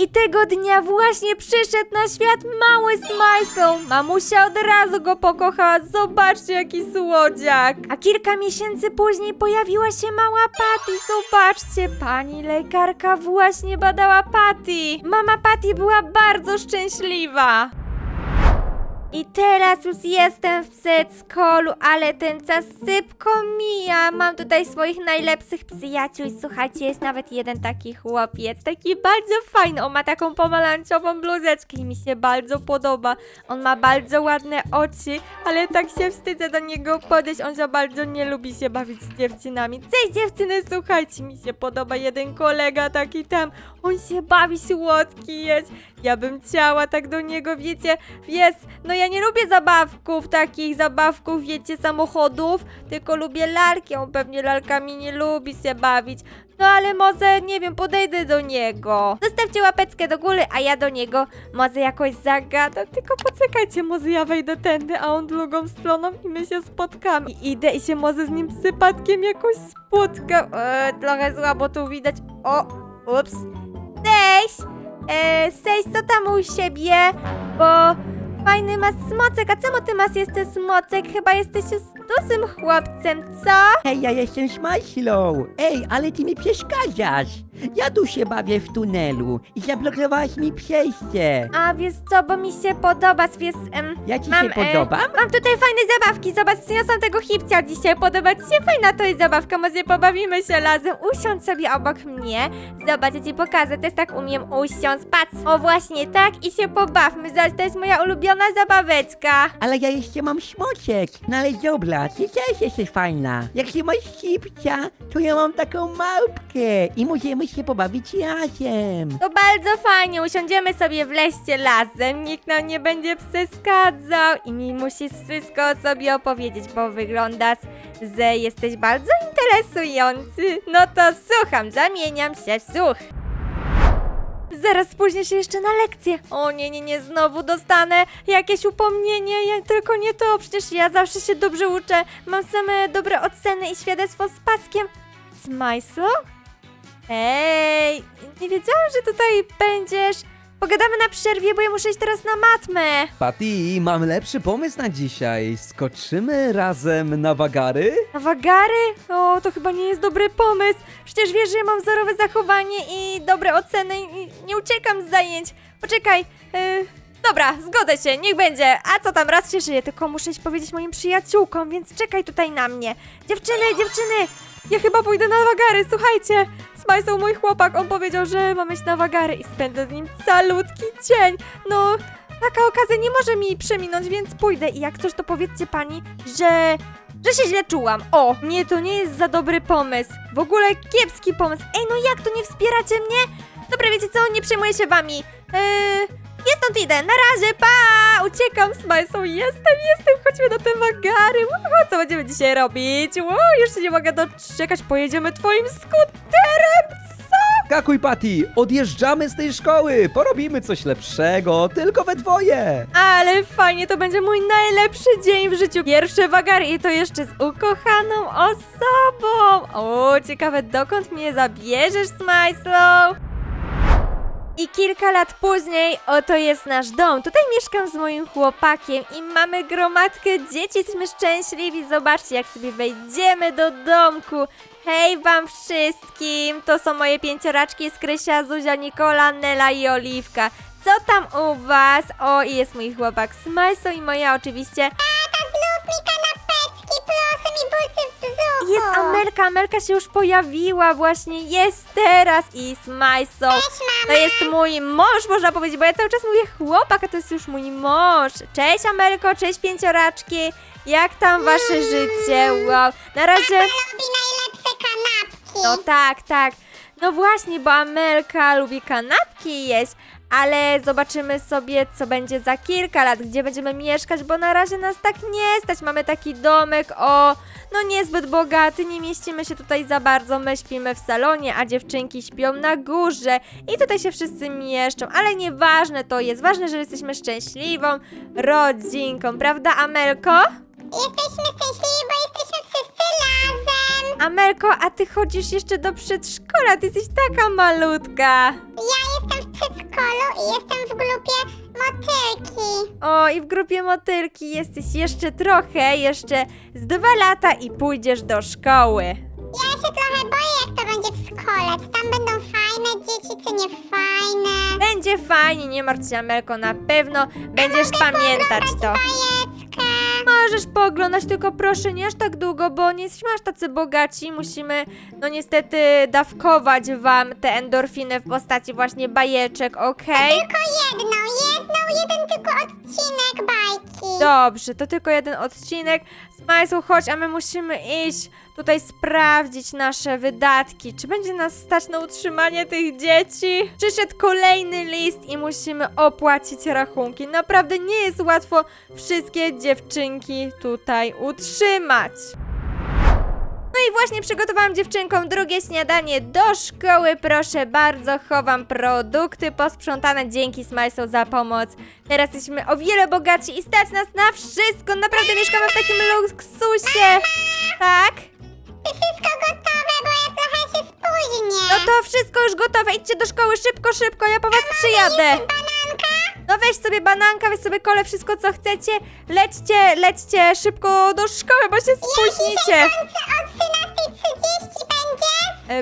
I tego dnia właśnie przyszedł na świat mały Smajso. Mamusia od razu go pokochała. Zobaczcie, jaki słodziak. A kilka miesięcy później pojawiła się mała Patty. Zobaczcie, pani lekarka właśnie badała Patty. Mama Patty była bardzo szczęśliwa. I teraz już jestem w przedszkolu, ale ten czas szybko mija. Mam tutaj swoich najlepszych przyjaciół i słuchajcie, jest nawet jeden taki chłopiec, taki bardzo fajny. On ma taką pomarańczową bluzeczkę i mi się bardzo podoba. On ma bardzo ładne oczy, ale tak się wstydzę do niego podejść. On za bardzo nie lubi się bawić z dziewczynami. Cześć dziewczyny, słuchajcie, mi się podoba jeden kolega taki tam. On się bawi, słodki jest. Ja bym chciała tak do niego, wiecie, jest, no ja nie lubię zabawków, takich zabawków, wiecie, samochodów, tylko lubię lalki, on pewnie lalkami nie lubi się bawić. No ale może, nie wiem, podejdę do niego. Zostawcie łapeczkę do góry, a ja do niego może jakoś zagadam. Tylko poczekajcie, może ja wejdę tędy, a on drugą stroną i my się spotkamy. I idę i się może z nim przypadkiem jakoś spotkam. Eee, trochę słabo tu widać. O, ups. Cześć! Eee, cześć, co tam u siebie? Bo fajny masz smocek, a czemu ty masz jeszcze smocek? Chyba jesteś dużym chłopcem, co? Hej, ja jestem Smajslą. Ej, ale ty mi przeszkadzasz. Ja tu się bawię w tunelu i zablokowałaś mi przejście. A wiesz co, bo mi się podoba, wiesz, em, Ja ci się podobam? E, mam tutaj fajne zabawki, zobacz, przyniosłam tego hipcia dzisiaj, podoba ci się? Fajna to jest zabawka, może pobawimy się razem, usiądź sobie obok mnie, zobacz, ja ci pokażę, też tak umiem usiąść, patrz, o właśnie tak i się pobawmy, zobacz, to jest moja ulubiona zabaweczka. Ale ja jeszcze mam smoczek. No ale zobacz, ty też jesteś fajna. Jak ty masz hipcia, to ja mam taką małpkę i możemy się pobawić razem. To bardzo fajnie, usiądziemy sobie w leście razem, nikt nam nie będzie przeszkadzał i mi musisz wszystko sobie opowiedzieć, bo wyglądasz, że jesteś bardzo interesujący. No to słucham, zamieniam się w słuch. Zaraz spóźnię się jeszcze na lekcję. O nie, nie, nie, znowu dostanę jakieś upomnienie, ja, tylko nie to, przecież ja zawsze się dobrze uczę. Mam same dobre oceny i świadectwo z paskiem. Smajslo? Ej, nie wiedziałam, że tutaj będziesz. Pogadamy na przerwie, bo ja muszę iść teraz na matmę. Patty, mam lepszy pomysł na dzisiaj. Skoczymy razem na wagary? Na wagary? O, to chyba nie jest dobry pomysł. Przecież wiesz, że ja mam wzorowe zachowanie i dobre oceny i nie uciekam z zajęć. Poczekaj. Yy, dobra, zgodzę się, niech będzie. A co tam, raz się żyję, tylko muszę iść powiedzieć moim przyjaciółkom, więc czekaj tutaj na mnie. Dziewczyny, dziewczyny! Ja chyba pójdę na wagary, słuchajcie! Smajsą mój chłopak, on powiedział, że mam iść na wagary i spędzę z nim calutki dzień. No, taka okazja nie może mi przeminąć, więc pójdę i jak coś to powiedzcie pani, że że się źle czułam. O, nie, to nie jest za dobry pomysł. W ogóle kiepski pomysł. Ej, no jak to nie wspieracie mnie? Dobra, wiecie co, nie przejmuję się wami. Eee, ja stąd idę, na razie, pa! Uciekam z Majsą, jestem, jestem, chodźmy na te wagary. Uhu, co będziemy dzisiaj robić? Wow, już się nie mogę doczekać, pojedziemy twoim skuterem, co? Skakuj, Patty! Odjeżdżamy z tej szkoły! Porobimy coś lepszego, tylko we dwoje! Ale fajnie, to będzie mój najlepszy dzień w życiu. Pierwsze wagary i to jeszcze z ukochaną osobą. O, ciekawe, dokąd mnie zabierzesz, Smajslow? I kilka lat później oto jest nasz dom. Tutaj mieszkam z moim chłopakiem i mamy gromadkę dzieci. Jesteśmy szczęśliwi. Zobaczcie, jak sobie wejdziemy do domku. Hej wam wszystkim! To są moje pięcioraczki z Krysia, Zuzia, Nikola, Nela i Oliwka. Co tam u was? O, i jest mój chłopak Smajso i moja oczywiście. Zrób mi Jest Amelka, Amelka się już pojawiła właśnie, jest teraz i Smajso. To jest mój mąż, można powiedzieć, bo ja cały czas mówię chłopak, a to jest już mój mąż. Cześć Amelko, cześć pięcioraczki. Jak tam wasze życie? Wow. Na razie... Lubi najlepsze kanapki. No tak, tak. No właśnie, bo Amelka lubi kanapki jeść, ale zobaczymy sobie, co będzie za kilka lat, gdzie będziemy mieszkać, bo na razie nas tak nie stać. Mamy taki domek, o, no niezbyt bogaty, nie mieścimy się tutaj za bardzo. My śpimy w salonie, a dziewczynki śpią na górze i tutaj się wszyscy mieszczą, ale nieważne to jest. Ważne, że jesteśmy szczęśliwą rodzinką, prawda, Amelko? Jesteśmy szczęśliwi, bo jesteśmy wszyscy razem. Amelko, a ty chodzisz jeszcze do przedszkola, ty jesteś taka malutka. Ja przedszkolu i jestem w grupie motylki. O, i w grupie motylki jesteś jeszcze trochę, jeszcze z dwa lata i pójdziesz do szkoły. Ja się trochę boję, jak to będzie w szkole. Czy tam będą fajne dzieci, czy nie fajne? Będzie fajnie, nie martw się Amelko, na pewno będziesz Mogę pamiętać to. pooglądać? Możesz pooglądać, tylko proszę nie aż tak długo, bo nie jesteśmy aż tacy bogaci. Musimy, no niestety, dawkować wam te endorfiny w postaci właśnie bajeczek, okej? Tylko jedną, jedną, jeden tylko odcinek bajki. Dobrze, to tylko jeden odcinek. Smajsu, chodź, a my musimy iść tutaj sprawdzić nasze wydatki. Czy będzie nas stać na utrzymanie tych dzieci? Przyszedł kolejny list i musimy opłacić rachunki. Naprawdę nie jest łatwo wszystkie dziewczynki tutaj utrzymać. No i właśnie przygotowałam dziewczynkom drugie śniadanie do szkoły. Proszę bardzo, chowam produkty posprzątane. Dzięki Smajso za pomoc. Teraz jesteśmy o wiele bogatsi i stać nas na wszystko. Naprawdę mieszkamy w takim luksusie. Tak? Wszystko gotowe, bo ja trochę się spóźnię. No to wszystko już gotowe. Idźcie do szkoły szybko, szybko. Ja po was przyjadę. No weź sobie bananka, weź sobie kole, wszystko co chcecie. Lećcie, lećcie szybko do szkoły, bo się spóźnicie. Kończę od 13.30 będziesz? E,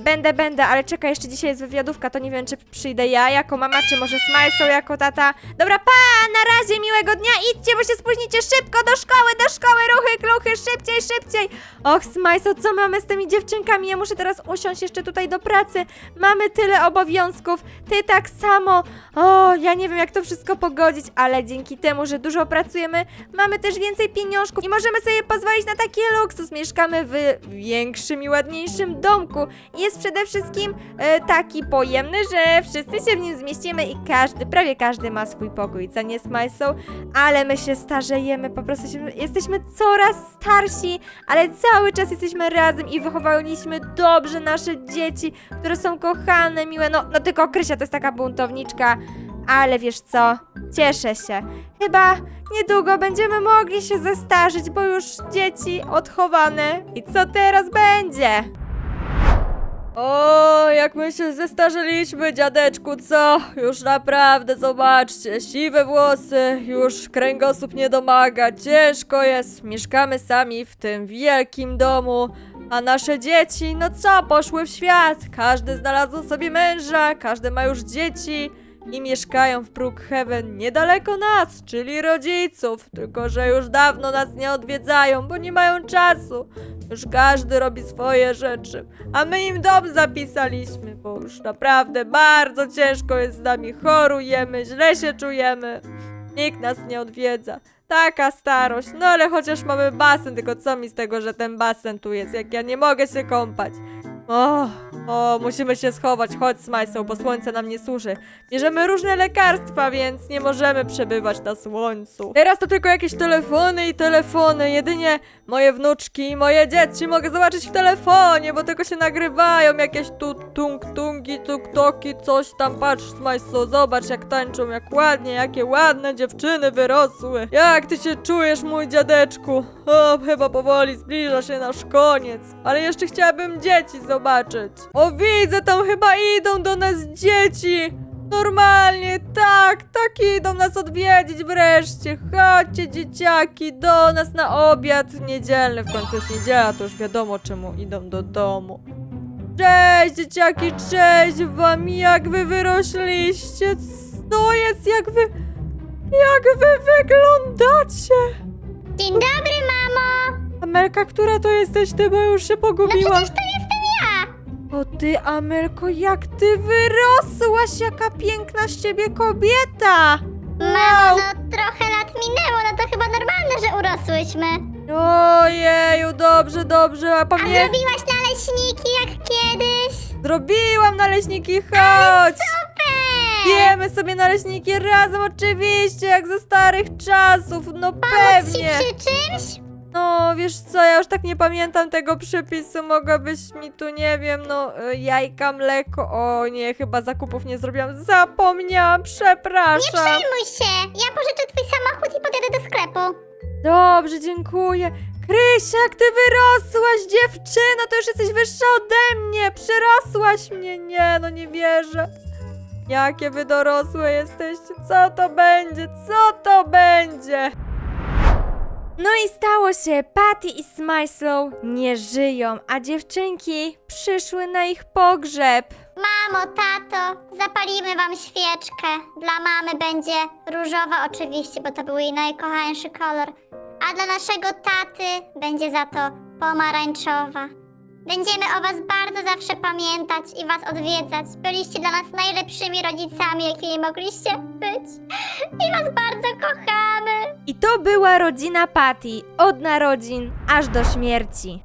Będę, będę, ale czekaj, jeszcze dzisiaj jest wywiadówka, to nie wiem, czy przyjdę ja jako mama, czy może Smajso jako tata. Dobra, pa, na razie, miłego dnia, idźcie, bo się spóźnicie szybko do szkoły, do szkoły, ruchy, kluchy, szybciej, szybciej. Och, Smajso, co mamy z tymi dziewczynkami? Ja muszę teraz usiąść jeszcze tutaj do pracy. Mamy tyle obowiązków, ty tak samo. O, ja nie wiem, jak to wszystko pogodzić, ale dzięki temu, że dużo pracujemy, mamy też więcej pieniążków i możemy sobie pozwolić na taki luksus. Mieszkamy w większym i ładniejszym domku. Jest przede wszystkim e, taki pojemny, że wszyscy się w nim zmieścimy i każdy, prawie każdy ma swój pokój, co nie Smajsą, ale my się starzejemy, po prostu się, jesteśmy coraz starsi, ale cały czas jesteśmy razem i wychowaliśmy dobrze nasze dzieci, które są kochane, miłe, no, no tylko Krysia to jest taka buntowniczka, ale wiesz co, cieszę się. Chyba niedługo będziemy mogli się zestarzyć, bo już dzieci odchowane. I co teraz będzie? O, jak my się zestarzyliśmy, dziadeczku, co? Już naprawdę, zobaczcie, siwe włosy, już kręgosłup nie domaga, ciężko jest, mieszkamy sami w tym wielkim domu, a nasze dzieci, no co, poszły w świat, każdy znalazł sobie męża, każdy ma już dzieci i mieszkają w Brookhaven niedaleko nas, czyli rodziców, tylko że już dawno nas nie odwiedzają, bo nie mają czasu. Już każdy robi swoje rzeczy, a my im dom zapisaliśmy, bo już naprawdę bardzo ciężko jest z nami. Chorujemy, źle się czujemy. Nikt nas nie odwiedza. Taka starość, no ale chociaż mamy basen, tylko co mi z tego, że ten basen tu jest, jak ja nie mogę się kąpać. O, o, musimy się schować, chodź Smajsą, bo słońce nam nie służy. Bierzemy różne lekarstwa, więc nie możemy przebywać na słońcu. Teraz to tylko jakieś telefony i telefony, jedynie moje wnuczki i moje dzieci mogę zobaczyć w telefonie, bo tylko się nagrywają jakieś tu tung tungi, tuk toki, coś tam, patrz Smajso, zobacz jak tańczą, jak ładnie, jakie ładne dziewczyny wyrosły. Jak ty się czujesz, mój dziadeczku? O, chyba powoli zbliża się nasz koniec, ale jeszcze chciałabym dzieci zobaczyć. O, widzę, tam chyba idą do nas dzieci. Normalnie, tak, tak idą nas odwiedzić wreszcie. Chodźcie, dzieciaki, do nas na obiad niedzielny. W końcu jest niedziela, to już wiadomo, czemu idą do domu. Cześć, dzieciaki, cześć wam, jak wy wyrośliście. Co jest, jak wy, jak wy wyglądacie? Dzień dobry, mamo. Amelka, która to jesteś ty, bo już się No pogubiłam. przecież to. O ty, Amelko, jak ty wyrosłaś, jaka piękna z ciebie kobieta! Mamo, no trochę lat minęło, no to chyba normalne, że urosłyśmy. Ojeju, dobrze, dobrze, a A pamię... zrobiłaś naleśniki jak kiedyś? Zrobiłam naleśniki, chodź! Super! Jemy sobie naleśniki razem, oczywiście, jak ze starych czasów, no Pomóc ci pewnie! przy czymś? No, wiesz co, ja już tak nie pamiętam tego przepisu, mogłabyś mi tu, nie wiem, no, y, jajka, mleko, o nie, chyba zakupów nie zrobiłam, zapomniałam, Nie przepraszam! przejmuj się. Ja pożyczę twój samochód i podjadę do sklepu. Dobrze, dziękuję. Krysia, jak ty wyrosłaś, dziewczyno, to już jesteś wyższa ode mnie. Przerosłaś mnie. Nie, no nie wierzę. Jakie wy dorosłe jesteście? Co to będzie? Co to będzie? No i stało się, Patty i Smyslow nie żyją, a dziewczynki przyszły na ich pogrzeb. Mamo, tato, zapalimy wam świeczkę. Dla mamy będzie różowa oczywiście, bo to był jej najkochańszy kolor. A dla naszego taty będzie za to pomarańczowa. Będziemy o was bardzo zawsze pamiętać i was odwiedzać. Byliście dla nas najlepszymi rodzicami, jakimi mogliście być. I was bardzo kochamy. I to była rodzina Patty, od narodzin aż do śmierci.